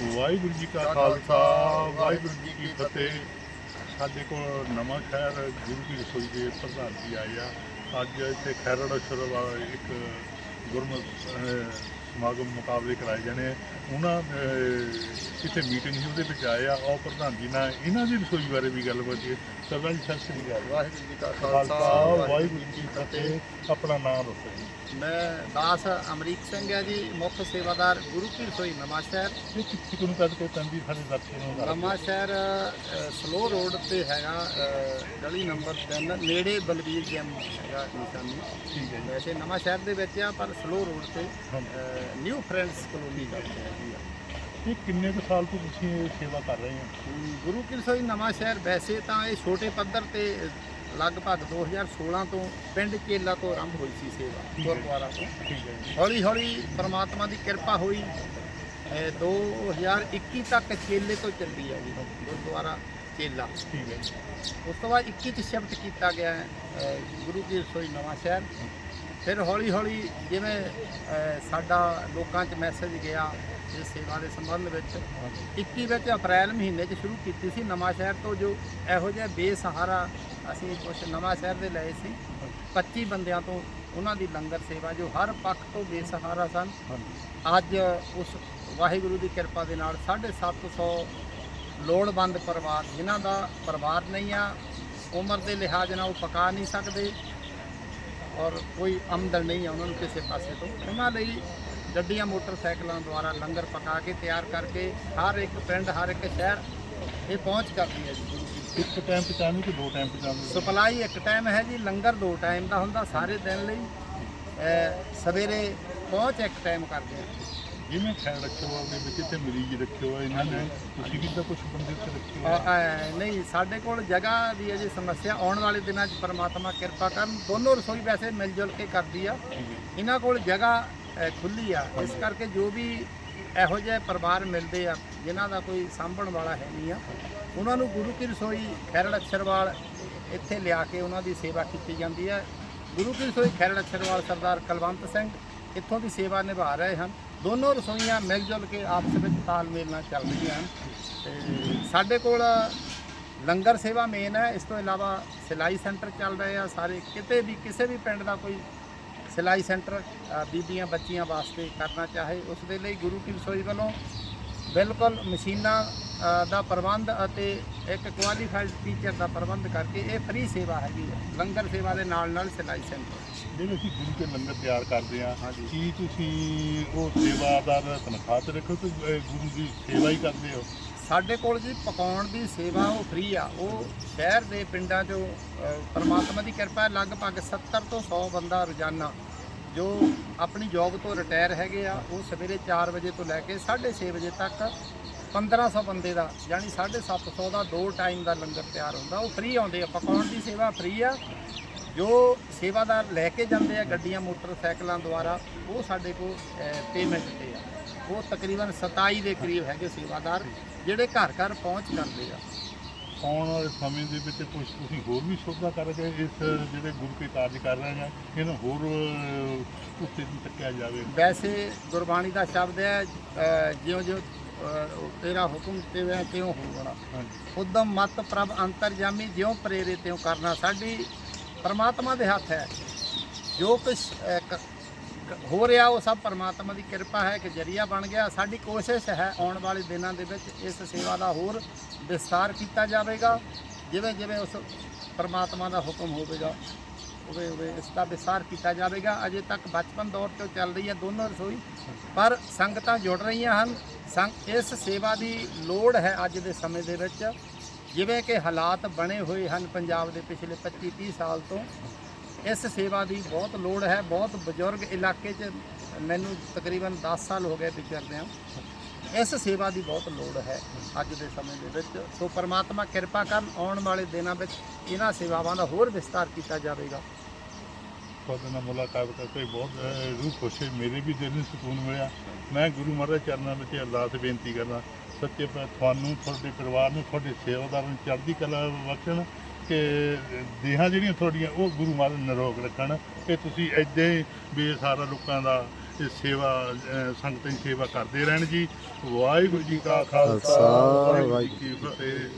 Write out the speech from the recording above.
ਵਾਹਿਗੁਰੂ ਜੀ ਕਾ ਖਾਲਸਾ ਵਾਹਿਗੁਰੂ ਜੀ ਕੀ ਫਤਿਹ। ਸਾਡੇ ਕੋਲ ਨਵਾਂ ਸ਼ਹਿਰ ਗੁਰੂ ਕੀ ਰਸੋਈ ਦੇ ਪ੍ਰਧਾਨ ਜੀ ਆਏ ਆ। ਅੱਜ ਇੱਥੇ ਖੈਰੜ ਅਸ਼ਰ ਵਾਲਾ ਇੱਕ ਗੁਰਮਤ ਸਮਾਗਮ ਮੁਕਾਬਲੇ ਕਰਾਏ ਜਾਣੇ। ਉਹਨਾਂ ਇੱਥੇ ਮੀਟਿੰਗ ਸੀ ਉਹਦੇ ਵਿੱਚ ਆਏ ਆ। ਔਰ ਪ੍ਰਧਾਨ ਜੀ ਨਾਲ ਇਹਨਾਂ ਦੀ ਰਸੋਈ ਬਾਰੇ ਵੀ ਗੱਲ ਬਾਤ ਸਰਦਾਰ ਜੀ ਸਤਿ ਸ੍ਰੀ ਅਕਾਲ। ਵਾਹਿਗੁਰੂ ਜੀ ਕਾ ਖਾਲਸਾ ਖਾਲਸਾ ਵਾਹਿਗੁਰੂ ਜੀ ਕੀ ਫਤਿਹ। ਆਪਣਾ ਨਾਮ ਦੱਸੋ ਜੀ। ਮੈਂ ਦਾਸ ਅਮਰੀਕ ਸਿੰਘ ਹੈ ਜੀ ਮੁੱਖ ਸੇਵਾਦਾਰ ਗੁਰੂ ਕੀ ਰਸੋਈ ਨਵਾਂ ਸ਼ਹਿਰ। ਇਹ ਕਿੱਥੇ ਨੂੰ ਕੱਢ ਕੇ ਤੰਦੀ ਸਾਡੇ ਦਰਸ਼ਕਾਂ ਨੂੰ ਨਵਾਂ ਸ਼ਹਿਰ ਸਲੋ ਰੋਡ ਤੇ ਹੈਗਾ ਗਲੀ ਨੰਬਰ 3 ਨੇੜੇ ਬਲਵੀਰ ਜਿਮ ਹੈਗਾ ਨਿਸ਼ਾਨੀ ਠੀਕ ਹੈ ਵੈਸੇ ਨਵਾਂ ਸ਼ਹਿਰ ਦੇ ਵਿੱਚ ਆ ਪਰ ਸਲੋ ਰੋਡ ਤੇ। ਨਿਊ ਫਰੈਂਡਸ ਕਲੋਨੀ ਕਰਦੇ ਆ ਜੀ। ਇਹ ਕਿੰਨੇ ਕੁ ਸਾਲ ਤੋਂ ਤੁਸੀਂ ਇਹ ਸੇਵਾ ਕਰ ਰਹੇ ਹੋ? ਗੁਰੂ ਕੀ ਰਸੋਈ ਨਵਾਂ ਸ਼ਹਿਰ ਵੈਸੇ ਤਾਂ ਇਹ ਛੋਟੇ ਪੱਧਰ ਤੇ ਲਗਭਗ 2016 ਤੋਂ ਪਿੰਡ ਚੇਲਾ ਤੋਂ ਆਰੰਭ ਹੋਈ ਸੀ ਸੇਵਾ। ਗੁਰਦੁਆਰਾ ਤੋਂ। ਠੀਕ ਹੈ ਜੀ। ਹੌਲੀ ਹੌਲੀ ਪ੍ਰਮਾਤਮਾ ਦੀ ਕਿਰਪਾ ਹੋਈ। ਇਹ 2021 ਤੱਕ ਚੇਲੇ ਤੋਂ ਚੱਲੀ ਹੈ ਜੀ ਗੁਰਦੁਆਰਾ ਚੇਲਾ ਠੀਕ ਹੈ ਜੀ। ਉਸ ਤੋਂ ਬਾਅਦ 21 ਚ ਸ਼ਿਫਟ ਕੀਤਾ ਗਿਆ ਗੁਰੂ ਕੀ ਰਸੋਈ ਨਵਾਂ ਸ਼ਹਿਰ। ਫਿਰ ਹੌਲੀ ਹੌਲੀ ਜਿਵੇਂ ਸਾਡਾ ਲੋਕਾਂ 'ਚ ਮੈਸੇਜ ਗਿਆ ਇਸ ਸੇਵਾ ਦੇ ਸੰਬੰਧ ਵਿੱਚ। 21 ਵਿੱਚ ਅਪ੍ਰੈਲ ਮਹੀਨੇ 'ਚ ਸ਼ੁਰੂ ਕੀਤੀ ਸੀ ਨਵਾਂ ਸ਼ਹਿਰ ਤੋਂ ਜੋ ਇਹੋ ਜਿਹਾ ਬੇਸਹਾਰਾ ਅਸੀਂ ਕੁਝ ਨਵਾਂ ਸ਼ਹਿਰ ਦੇ ਲਏ ਸੀ। 25 ਬੰਦਿਆਂ ਤੋਂ ਉਹਨਾਂ ਦੀ ਲੰਗਰ ਸੇਵਾ ਜੋ ਹਰ ਪੱਖ ਤੋਂ ਬੇਸਹਾਰਾ ਸਨ। ਅੱਜ ਉਸ ਵਾਹਿਗੁਰੂ ਦੀ ਕਿਰਪਾ ਦੇ ਨਾਲ 750 ਲੋੜਵੰਦ ਪਰਿਵਾਰ ਜਿਨ੍ਹਾਂ ਦਾ ਪਰਿਵਾਰ ਨਹੀਂ ਆ ਉਮਰ ਦੇ ਲਿਹਾਜ਼ ਨਾਲ ਉਹ ਪਕਾ ਨਹੀਂ ਸਕਦੇ ਔਰ ਕੋਈ ਆਮਦਨ ਨਹੀਂ ਆ ਉਹਨਾਂ ਨੂੰ ਕਿਸੇ ਪਾਸੇ ਤੋਂ। ਉਹਨਾਂ ਲਈ ਗੱਡੀਆਂ ਮੋਟਰਸਾਈਕਲਾਂ ਦੁਆਰਾ ਲੰਗਰ ਪਕਾ ਕੇ ਤਿਆਰ ਕਰਕੇ ਹਰ ਇੱਕ ਪਿੰਡ ਹਰ ਇੱਕ ਸ਼ਹਿਰ ਇਹ ਪਹੁੰਚ ਕਰਦੀ ਹੈ ਜੀ। ਇੱਕ ਟਾਈਮ ਪਹੁੰਚਾਉਣੀ ਕਿ ਦੋ ਟਾਈਮ ਪਹੁੰਚਾਉਣੀ ਸਪਲਾਈ ਇੱਕ ਟਾਈਮ ਹੈ ਜੀ ਲੰਗਰ ਦੋ ਟਾਈਮ ਦਾ ਹੁੰਦਾ ਸਾਰੇ ਦਿਨ ਲਈ। ਅਹ ਸਵੇਰੇ ਪਹੁੰਚ ਇੱਕ ਟਾਈਮ ਕਰਦੇ ਹਾਂ। ਜਿਵੇਂ ਖੈਰ ਰੱਖਿਓ ਦੇ ਵਿੱਚ ਇੱਥੇ ਮਰੀਜ਼ ਰੱਖਿਓ ਆ ਇਹਨਾਂ ਨੇ ਤੁਸੀਂ ਕਿੱਦਾਂ ਕੁਝ ਬੰਦੇ ਉੱਥੇ ਰੱਖਿਓ? ਆ? ਅ- ਅ, ਨਹੀਂ ਸਾਡੇ ਕੋਲ ਜਗ੍ਹਾ ਦੀ ਅਜੇ ਸਮੱਸਿਆ ਆਉਣ ਵਾਲੇ ਦਿਨਾਂ 'ਚ ਪਰਮਾਤਮਾ ਕਿਰਪਾ ਕਰਨ ਦੋਨੋਂ ਰਸੋਈ ਵੈਸੇ ਮਿਲ ਜੁਲ ਕੇ ਕਰਦੀ ਆ। ਠੀਕ ਹੈ ਇਹਨਾਂ ਕੋਲ ਜਗ੍ਹਾ ਅ, ਖੁੱਲੀ ਆ। ਇਸ ਕਰਕੇ ਜੋ ਵੀ ਇਹੋ ਜਿਹੇ ਪਰਿਵਾਰ ਮਿਲਦੇ ਆ ਜਿਨ੍ਹਾਂ ਦਾ ਕੋਈ ਸਾਂਭਣ ਵਾਲਾ ਹੈ ਨਹੀਂ ਆ ਉਹਨਾਂ ਨੂੰ ਗੁਰੂ ਕੀ ਰਸੋਈ ਖੈਰੜ ਅਕਸਰਵਾਲ ਇੱਥੇ ਲਿਆ ਕੇ ਉਹਨਾਂ ਦੀ ਸੇਵਾ ਕੀਤੀ ਜਾਂਦੀ ਹੈ। ਗੁਰੂ ਕੀ ਰਸੋਈ ਖੈਰੜ ਅਕਸਰਵਾਲ ਸਰਦਾਰ ਕਲਵੰਤ ਸਿੰਘ ਇੱਥੋਂ ਦੀ ਸੇਵਾ ਨਿਭਾ ਰਹੇ ਹਨ। ਦੋਨੋਂ ਰਸੋਈਆਂ ਮਿਲ ਜੁਲ ਕੇ ਆਪਸ ਵਿੱਚ ਤਾਲਮੇਲ ਨਾਲ ਚੱਲ ਰਹੀਆਂ ਹਨ। ਤੇ ਸਾਡੇ ਕੋਲ ਲੰਗਰ ਸੇਵਾ ਮੇਨ ਹੈ। ਇਸ ਤੋਂ ਇਲਾਵਾ ਸਿਲਾਈ ਸੈਂਟਰ ਚੱਲ ਰਹੇ ਆ। ਸਾਰੇ ਕਿਤੇ ਵੀ, ਕਿਸੇ ਵੀ ਪਿੰਡ ਦਾ ਕੋਈ ਸਿਲਾਈ ਸੈਂਟਰ ਬੀਬੀਆਂ, ਬੱਚੀਆਂ ਵਾਸਤੇ ਕਰਨਾ ਚਾਹੇ, ਉਸ ਦੇ ਲਈ ਗੁਰੂ ਕੀ ਰਸੋਈ ਵੱਲੋਂ ਬਿਲਕੁਲ ਮਸ਼ੀਨਾਂ ਦਾ ਪ੍ਰਬੰਧ ਅਤੇ ਇੱਕ ਕੁਆਲੀਫਾਈਡ ਟੀਚਰ ਦਾ ਪ੍ਰਬੰਧ ਕਰਕੇ ਇਹ ਫ੍ਰੀ ਸੇਵਾ ਹੈਗੀ ਹੈ। ਲੰਗਰ ਸੇਵਾ ਦੇ ਨਾਲ ਨਾਲ ਸਿਲਾਈ ਸੈਂਟਰ। ਜਿਹੜੇ ਅਸੀਂ ਗੁਰੂ ਕੇ ਲੰਗਰ ਤਿਆਰ ਕਰਦੇ ਆ ਹਾਂਜੀ। ਕੀ ਤੁਸੀਂ ਉਹ ਸੇਵਾਦਾਰ ਤਨਖਾਹ ਤੇ ਰੱਖੋ ਕਿ ਅਹ, ਗੁਰੂ ਦੀ ਸੇਵਾ ਹੀ ਕਰਦੇ ਹੋ? ਸਾਡੇ ਕੋਲ ਜੀ ਪਕਾਉਣ ਦੀ ਸੇਵਾ ਉਹ ਫ੍ਰੀ ਆ। ਉਹ ਸ਼ਹਿਰ ਦੇ ਪਿੰਡਾਂ 'ਚੋਂ ਅ, ਪਰਮਾਤਮਾ ਦੀ ਕਿਰਪਾ ਹੈ ਲਗਭਗ 70 ਤੋਂ 100 ਬੰਦਾ ਰੋਜ਼ਾਨਾ ਜੋ ਆਪਣੀ ਜੌਬ ਤੋਂ ਰਿਟਾਇਰ ਹੈਗੇ ਆ ਉਹ ਸਵੇਰੇ 4 ਵਜੇ ਤੋਂ ਲੈ ਕੇ 6:30 ਵਜੇ ਤੱਕ 1500 ਬੰਦੇ ਦਾ ਯਾਨੀ 750 ਦਾ ਦੋ ਟਾਈਮ ਦਾ ਲੰਗਰ ਤਿਆਰ ਹੁੰਦਾ ਉਹ ਫ੍ਰੀ ਆਉਂਦੇ ਆ। ਪਕਾਉਣ ਦੀ ਸੇਵਾ ਫ੍ਰੀ ਆ? ਜੋ ਸੇਵਾਦਾਰ ਲੈ ਕੇ ਜਾਂਦੇ ਆ ਗੱਡੀਆਂ ਮੋਟਰਸਾਈਕਲਾਂ ਦੁਆਰਾ ਉਹ ਸਾਡੇ ਕੋਲ ਪੇਮੈਂਟ ਤੇ ਆ। ਉਹ ਤਕਰੀਬਨ 27 ਦੇ ਕਰੀਬ ਹੈਗੇ ਸੇਵਾਦਾਰ ਜਿਹੜੇ ਘਰ ਘਰ ਪਹੁੰਚ ਕਰਦੇ ਆ। ਆਉਣ ਵਾਲੇ ਸਮੇਂ ਦੇ ਵਿੱਚ ਕੁਝ ਤੁਸੀਂ ਹੋਰ ਵੀ ਸੋਧਾ ਕਰੋਗੇ ਇਸ ਜਿਹੜੇ ਗੁਰੂ ਕੇ ਕਾਰਜ ਕਰ ਰਹੇ ਆ ਇਹਨਾਂ ਹੋਰ ਉੱਤੇ ਦੀ ਚੱਕਿਆ ਜਾਵੇ? ਵੈਸੇ ਗੁਰਬਾਣੀ ਦਾ ਸ਼ਬਦ ਹੈ ਜਿਉਂ ਜਿਉਂ ਅ, ਤੇਰਾ ਹੁਕਮ ਤੇ ਵੇ ਤਿਉਂ ਹੋਣਾ ਉਦਮ ਮਤ ਪ੍ਰਭ ਅੰਤਰਜਾਮੀ ਜਿਉਂ ਪ੍ਰੇਰੇ ਤਿਉਂ ਕਰਨਾ ਸਾਡੀ ਪਰਮਾਤਮਾ ਦੇ ਹੱਥ ਹੈ। ਜੋ ਕੁਝ ਹੋ ਰਿਹਾ ਉਹ ਸਭ ਪਰਮਾਤਮਾ ਦੀ ਕਿਰਪਾ ਹੈ ਕਿ ਜਰੀਆ ਬਣ ਗਿਆ। ਸਾਡੀ ਕੋਸ਼ਿਸ਼ ਹੈ ਆਉਣ ਵਾਲੇ ਦਿਨਾਂ ਦੇ ਵਿੱਚ ਇਸ ਸੇਵਾ ਦਾ ਹੋਰ ਵਿਸਤਾਰ ਕੀਤਾ ਜਾਵੇਗਾ। ਜਿਵੇਂ ਜਿਵੇਂ ਉਸ ਪਰਮਾਤਮਾ ਦਾ ਹੁਕਮ ਹੋਵੇਗਾ ਉਵੇਂ ਉਵੇਂ ਇਸ ਦਾ ਵਿਸਤਾਰ ਕੀਤਾ ਜਾਵੇਗਾ। ਅਜੇ ਤੱਕ ਬਚਪਨ ਦੌਰ ਤੋਂ ਚੱਲ ਰਹੀ ਹੈ ਦੋਨੋਂ ਰਸੋਈ, ਪਰ ਸੰਗਤਾਂ ਜੁੜ ਰਹੀਆਂ ਹਨ। ਸੰਗ ਇਸ ਸੇਵਾ ਦੀ ਲੋੜ ਹੈ ਅੱਜ ਦੇ ਸਮੇਂ ਦੇ ਵਿੱਚ। ਜਿਵੇਂ ਕਿ ਹਾਲਾਤ ਬਣੇ ਹੋਏ ਹਨ ਪੰਜਾਬ ਦੇ ਪਿਛਲੇ 25 30 ਸਾਲ ਤੋਂ। ਇਸ ਸੇਵਾ ਦੀ ਬਹੁਤ ਲੋੜ ਹੈ। ਬਹੁਤ ਬਜ਼ੁਰਗ ਇਲਾਕੇ 'ਚ ਮੈਨੂੰ ਤਕਰੀਬਨ 10 ਸਾਲ ਹੋ ਗਏ ਵਿਚਰਦਿਆਂ। ਇਸ ਸੇਵਾ ਦੀ ਬਹੁਤ ਲੋੜ ਹੈ ਅੱਜ ਦੇ ਸਮੇਂ ਦੇ ਵਿੱਚ। ਸੋ ਪਰਮਾਤਮਾ ਕਿਰਪਾ ਕਰਨ ਆਉਣ ਵਾਲੇ ਦਿਨਾਂ ਵਿੱਚ ਇਹਨਾਂ ਸੇਵਾਵਾਂ ਦਾ ਹੋਰ ਵਿਸਤਾਰ ਕੀਤਾ ਜਾਵੇਗਾ। ਤੁਹਾਡੇ ਨਾਲ ਮੁਲਾਕਾਤ ਕਰਕੇ ਬਹੁਤ ਰੂਹ ਖੁਸ਼ ਹੈ। ਮੇਰੇ ਵੀ ਦਿਲ ਨੂੰ ਸਕੂਨ ਮਿਲਿਆ। ਮੈਂ ਗੁਰੂ ਮਹਾਰਾਜ ਚਰਨਾਂ ਵਿੱਚ ਅਰਦਾਸ ਬੇਨਤੀ ਕਰਦਾ, ਸੱਚੇ ਪਾਤਸ਼ਾਹ ਤੁਹਾਨੂੰ, ਤੁਹਾਡੇ ਪਰਿਵਾਰ ਨੂੰ, ਤੁਹਾਡੇ ਸੇਵਾਦਾਰ ਨੂੰ ਚੜ੍ਹਦੀ ਕਲਾ ਬਖਸ਼ਣ ਕਿ ਦੇਹਾਂ ਜਿਹੜੀਆਂ ਤੁਹਾਡੀਆਂ ਉਹ ਗੁਰੂ ਮਹਾਰਾਜ ਨਿਰੋਗ ਰੱਖਣ। ਕਿ ਤੁਸੀਂ ਐਡੇ ਬੇਸਹਾਰਾ ਲੋਕਾਂ ਦਾ ਤੇ ਸੇਵਾ ਸੰਗਤਾਂ ਦੀ ਸੇਵਾ ਕਰਦੇ ਰਹਿਣ ਜੀ। ਵਾਹਿਗੁਰੂ ਜੀ ਕਾ ਖਾਲਸਾ ਖਾਲਸਾ, ਵਾਹਿਗੁਰੂ ਜੀ ਕੀ ਫਤਿਹ।